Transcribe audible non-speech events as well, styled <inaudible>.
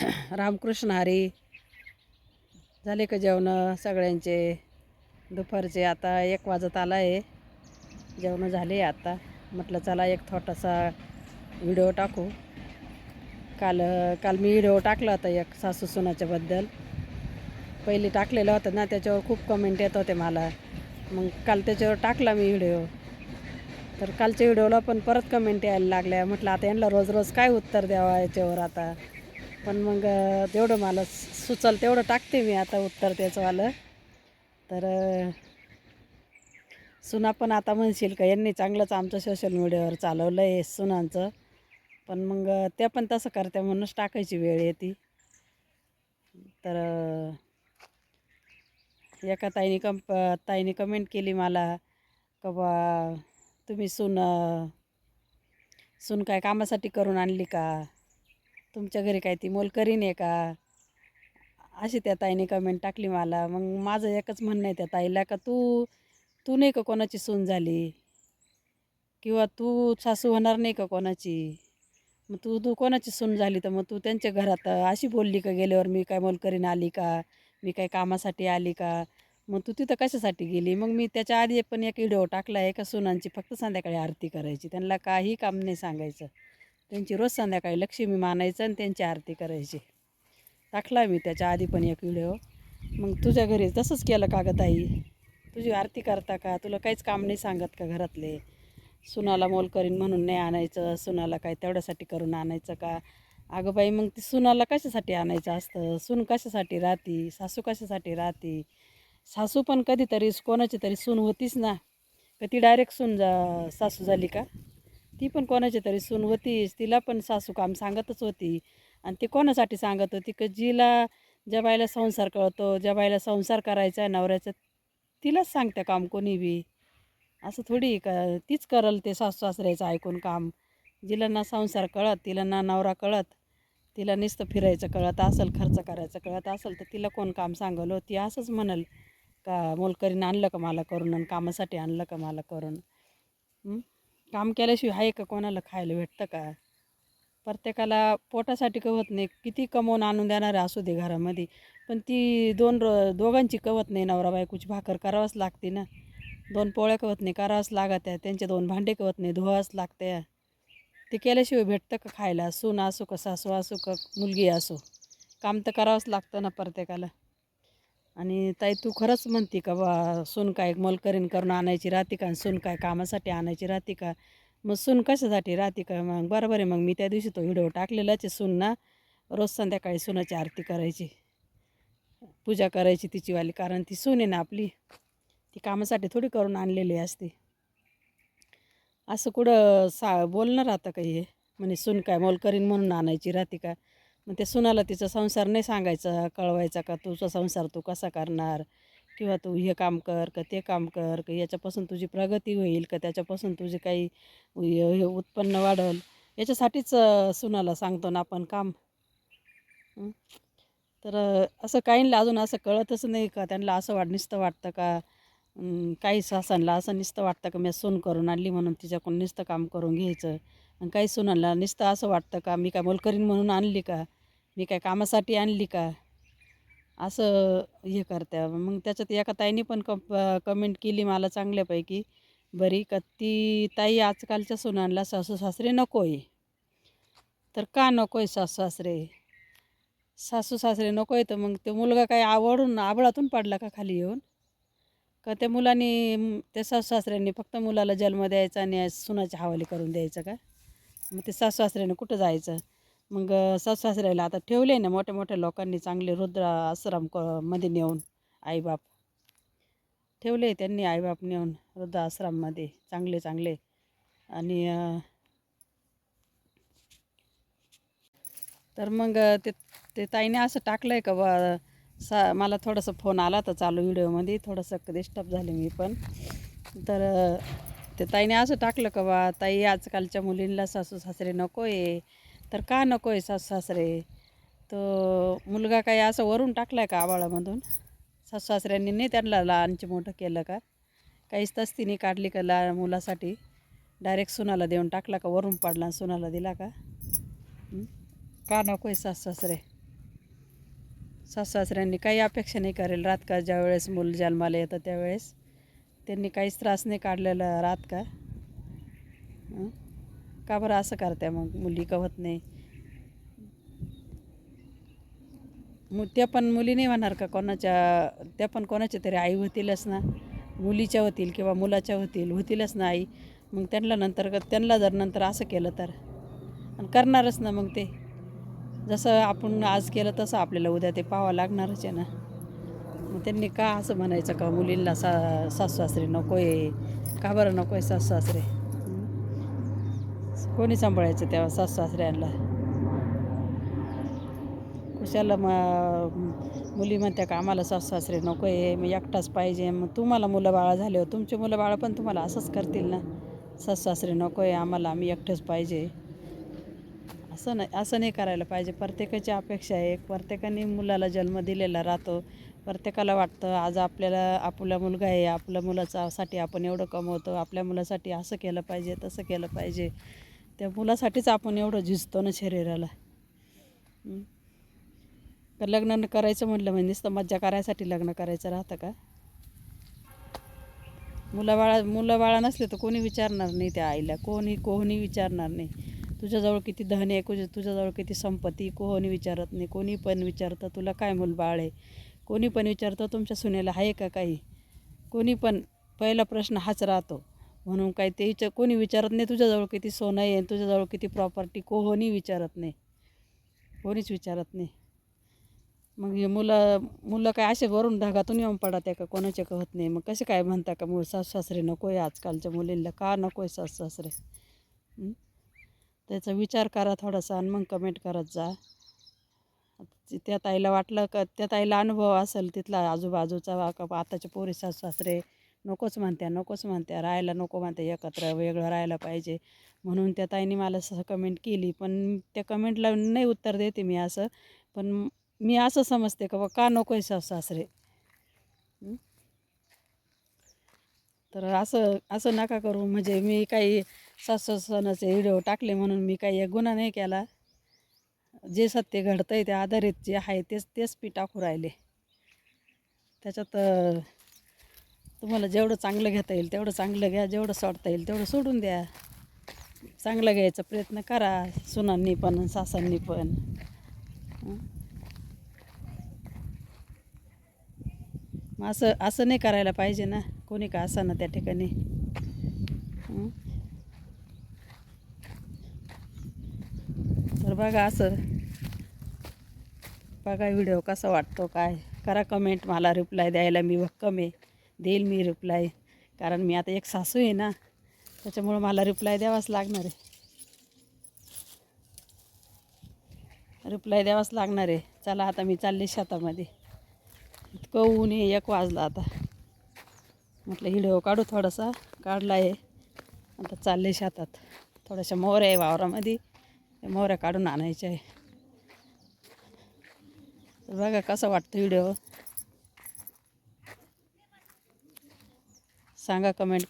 <clears throat> रामकृष्ण हरी. झाले का जेवणं सगळ्यांचे? दुपारचे आता एक वाजत आला आहे जेवणं झाले आता. म्हटलं चला एक थोटासा व्हिडिओ टाकू. काल काल मी व्हिडिओ टाकला होता एक सासू सुनाच्याबद्दल पहिले टाकलेलं होतं ना त्याच्यावर खूप कमेंट येत होते मला. मग काल त्याच्यावर टाकला मी व्हिडिओ तर कालच्या व्हिडिओला पण परत कमेंट यायला लागल्या. म्हटलं आता यांना रोज रोज काय उत्तर द्यावा याच्यावर आता? पण मग तेवढं जेवढं मला सुचल तेवढं टाकते मी आता उत्तर त्याचंवालं. तर सुना पण आता म्हणशील का यांनी चांगलंच आमचं सोशल मीडियावर चालवलं आहे सुनांचं. पण मग त्या पण तसं करते म्हणूनच टाकायची वेळ येते. तर एका ताईने कंप ताईने कमेंट केली मला का बा तुम्ही सून सुन सून काय कामासाठी करून आणली का? तुमच्या घरी काय ती मोलकरीन आहे का? अशी त्या ताईने कमेंट टाकली मला. मग माझं एकच म्हणणं आहे त्या ताईला का तू तू नाही का कोणाची सून झाली? किंवा तू सासू होणार नाही का कोणाची? मग तू तू कोणाची सून झाली तर मग तू त्यांच्या घरात अशी बोलली का गेल्यावर मी काय मोलकरीन आली का? मी काय कामासाठी आली का? मग तू तिथं कशासाठी गेली? मग मी त्याच्या आधी पण एक व्हिडिओ टाकला आहे का सुनांची? फक्त संध्याकाळी आरती करायची. त्यांना काही काम नाही सांगायचं. त्यांची रोज संध्याकाळी लक्ष्मी मानायचं आणि त्यांची आरती करायची. टाकला मी त्याच्या आधी पण एक व्हिडिओ मग तुझ्या घरी तसंच केलं का गं ताई? तुझी आरती करता का? तुला काहीच काम नाही सांगत का घरातले? सुनाला मोल करीन म्हणून नाही आणायचं. सुनाला काय तेवढ्यासाठी करून आणायचं का? अगं बाई मग ती सुनाला कशासाठी आणायचं असतं? सून कशासाठी राहती? सासू कशासाठी राहती? सासू पण कधीतरी कोणाची तरी सून होतीच ना? का ती डायरेक्ट सून जा सासू झाली का? ती पण कोणाची तरी सून होतीच. तिला पण सासू काम सांगतच होती. आणि ती कोणासाठी सांगत होती? का जिला ज्या बाईला संसार कळतो ज्या बाईला संसार करायचा आहे नवऱ्याचा तिलाच सांगते काम कोणी बी. असं थोडी का? तीच करल ते सासू सासऱ्याचं ऐकून काम. जिला ना संसार कळत तिला ना नवरा कळत तिला नुसतं फिरायचं कळत असेल खर्च करायचं कळत असेल तर तिला कोण काम सांगलो? ती असंच म्हणल का मोलकरीनं आणलं का मला करून? आणि कामासाठी आणलं का मला करून? काम केल्याशिवाय आहे का? कोणाला खायला भेटतं का? प्रत्येकाला पोटासाठी कवत नाही. किती कमवून आणून देणारे असू दे घरामध्ये. पण ती दोन र दोघांची कवत नाही नवरा बायकोची. भाकर करावंच लागते ना. दोन पोळ्या कवत नाही करावंच लागत आहे त्यांचे दोन भांडे कवत नाही धुवावंच लागते ते केल्याशिवाय भेटतं का खायला? सून असो का सासू असो का मुलगी असो. काम तर करावंच लागतं ना प्रत्येकाला. आणि ताई तू खरंच म्हणते का बा सून काय मोलकरीन करून आणायची राहते का? आणि सून काय कामासाठी आणायची राहते का? मग सून कशासाठी राहते का? मग बरोबर आहे मग मी त्या दिवशी तो व्हिडिओ टाकलेलाच आहे सून ना रोज संध्याकाळी सुनाची आरती करायची. पूजा करायची तिचीवाली कारण ती सून आहे ना आपली. ती कामासाठी थोडी करून आणलेली असते. असं कुठं सा बोलणं राहतं का हे? म्हणे सून काय मोलकरीन म्हणून आणायची राहते का? मग ते सुनाला तिचा संसार नाही सांगायचा कळवायचा का तुझा संसार तू कसा करणार? किंवा तू हे काम कर का ते काम कर का याच्यापासून तुझी प्रगती होईल का त्याच्यापासून तुझे काही हे- उत्पन्न वाढल? याच्यासाठीच सुनाला सांगतो ना आपण काम. तर असं काहींना अजून असं कळतच नाही का? त्यांना असं वाट नुसतं वाटतं का? काही सासनला असं नुसतं वाटतं का? मी सोन करून आणली म्हणून तिच्याकडून नुसतं काम करून घ्यायचं. आणि काही सुनांना नुसतं असं वाटतं का मी काय मोलकरीन म्हणून आणली का? मी काय कामासाठी आणली का? असं हे करत्या. मग त्याच्यात एका ताईने पण कप कमेंट केली मला चांगल्यापैकी. बरी का ती ताई आजकालच्या सुनांना सासू सासरे नको आहे तर का नको आहे सासू सासरे? सासू सासरे नको आहे तर मग ते मुलगा काय आवडून आबळातून पडला का खाली येऊन? का त्या मुलांनी त्या सासू सासऱ्यांनी फक्त मुलाला जन्म द्यायचा आणि सुनाच्या हवाली करून द्यायचं का? मग ते सासू कुठं जायचं? मग अं, सासू सासऱ्याला आता ठेवले ना मोठ्या मोठ्या लोकांनी चांगले रुद्र आश्रम क मध्ये नेऊन आईबाप. ठेवले त्यांनी आईबाप नेऊन वृद्ध आश्रममध्ये चांगले चांगले. आणि तर मग ते ते ताईने असं टाकलं आहे का बा सा मला थोडंसं फोन आला तर चालू व्हिडिओमध्ये. थोडंसं डिस्टर्ब झाले मी पण. तर ते ताईने असं टाकलं का बा ताई आजकालच्या मुलींना सासू सासरे नको आहे तर का नको आहे सासू सासरे तर मुलगा काही असं वरून टाकला आहे का आबाळामधून? सासू सासऱ्यांनी नाही त्यांना लहानचे मोठं केलं का? काहीच तस्तीने काढली का ला मुलासाठी? डायरेक्ट सुनाला देऊन टाकला का? वरून पाडला आणि सुनाला दिला का? का नको आहे सासू सासरे सासू सासऱ्यांनी काही अपेक्षा नाही करेल. रात का ज्यावेळेस मूल जन्माला येतं त्यावेळेस त्यांनी काहीच त्रास नाही काढलेला राहत का? का बरं असं करत्या मग? मुली कवत नाही. मग त्या पण मुली नाही म्हणणार का कोणाच्या त्या पण कोणाच्या तरी आई होतीलच ना? मुलीच्या होतील किंवा मुलाच्या होतील होतीलच ना आई? मग त्यांना नंतर त्यांना जर नंतर असं केलं तर? आणि करणारच ना मग ते. जसं आपण आज केलं तसं आपल्याला उद्या ते पाहावं लागणारच आहे ना? त्यांनी का असं म्हणायचं का? मुलींना सा सासू सासरे नको आहे का बरं नको आहे सासू सासरे कोणी सांभाळायचं तेव्हा सासू सासऱ्यांना कुशाला मग मुली म्हणत्या का आम्हाला सासू सासरे नको आहे मग एकटाच पाहिजे. मग तुम्हाला मुलं बाळा झाले हो तुमचे मुलं बाळा पण तुम्हाला असंच करतील ना? सासू सासरे नको आहे आम्हाला आम्ही एकटंच पाहिजे. असं नाही असं नाही करायला पाहिजे. प्रत्येकाची अपेक्षा आहे. प्रत्येकाने मुलाला जन्म दिलेला राहतो. प्रत्येकाला वाटतं आज आपल्याला आपला मुलगा आहे आपल्या मुलाचासाठी आपण एवढं कमवतो आपल्या मुलासाठी असं केलं पाहिजे तसं केलं पाहिजे. त्या मुलासाठीच आपण एवढं झिजतो ना शरीराला. का लग्न करायचं म्हटलं म्हणजे नुसतं मज्जा करायसाठी लग्न करायचं राहतं का? मुलाबाळा मुलं बाळा नसले तर कोणी विचारणार नाही त्या आईला कोणी कोणी विचारणार नाही. तुझ्याजवळ किती धन आहे तुझ्या तुझ्याजवळ किती संपत्ती कोणी विचारत नाही कोणी पण विचारतं तुला काय मुलबाळ आहे? कोणी पण विचारतं तुमच्या सुनेला आहे का काही? कोणी पण पहिला प्रश्न हाच राहतो. म्हणून काय ते विचार कोणी विचारत नाही तुझ्याजवळ किती सोनं आहे तुझ्याजवळ किती प्रॉपर्टी कोणी विचारत नाही. कोणीच विचारत नाही. मग हे मुलं मुलं काय असे वरून ढगातून येऊन पडत आहे का? कोणाचे कहत नाही? मग कसे काय म्हणता का? मूळ सासू सासरे नको आहे आजकालच्या मुलींना का नको आहे सासू सासरे? त्याचा विचार करा थोडासा आणि मग कमेंट करत जा. त्या ताईला वाटलं का त्या ताईला अनुभव असेल तिथला आजूबाजूचा वा का आताचे पोरी सासू सासरे नकोच म्हणत्या नकोच म्हणत्या राहायला नको म्हणत्या एकत्र वेगळं राहायला पाहिजे. म्हणून त्या ताईने मला असं कमेंट केली. पण त्या कमेंटला नाही उत्तर देते मी असं. पण मी असं समजते का बा का नको आहे सासू सासरे तर असं असं नका करू. म्हणजे मी काही सासू सणाचे व्हिडिओ टाकले म्हणून मी काही एक गुन्हा नाही केला. जे सत्य घडतं आहे त्या आधारित जे आहे तेच तेच पी टाकू राहिले त्याच्यात तुम्हाला जेवढं चांगलं घेता येईल तेवढं चांगलं घ्या जेवढं सोडता येईल तेवढं सोडून द्या. चांगलं घ्यायचा प्रयत्न करा सुनांनी पण सासांनी पण. मग असं असं नाही करायला पाहिजे ना कोणी का असा ना त्या ठिकाणी. तर बघा असं. बघा व्हिडिओ कसा वाटतो काय? करा कमेंट मला रिप्लाय द्यायला मी भक्कम आहे. देईल मी रिप्लाय कारण मी आता एक सासू आहे ना त्याच्यामुळं मला रिप्लाय द्यावाच लागणार आहे. रिप्लाय द्यावाच लागणार आहे. चला आता मी चालले शेतामध्ये. इतकं ऊन आहे एक वाजला आता. म्हटलं हिडिओ काढू थोडासा. काढला आहे. आता चालले शेतात. थोड्याशा मोहऱ्या आहे वावरामध्ये. त्या मोहऱ्या काढून आणायच्या आहे. तर बघा कसा वाटतो व्हिडिओ. सांगा कमेंट